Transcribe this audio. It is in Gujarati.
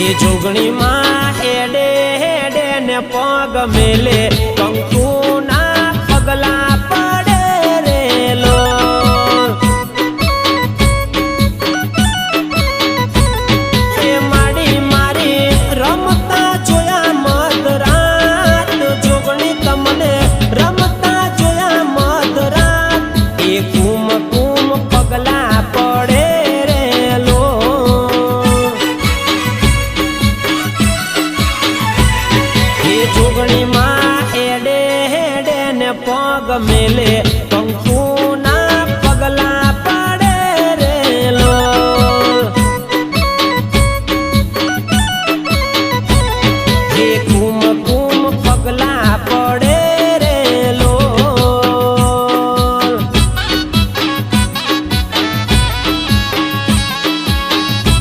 એ જોગણીમાં હેડે હેડે ને પગ મેલે. કંકુ ચૂંટણીમાં એડે હેડે ને પગ મેલે.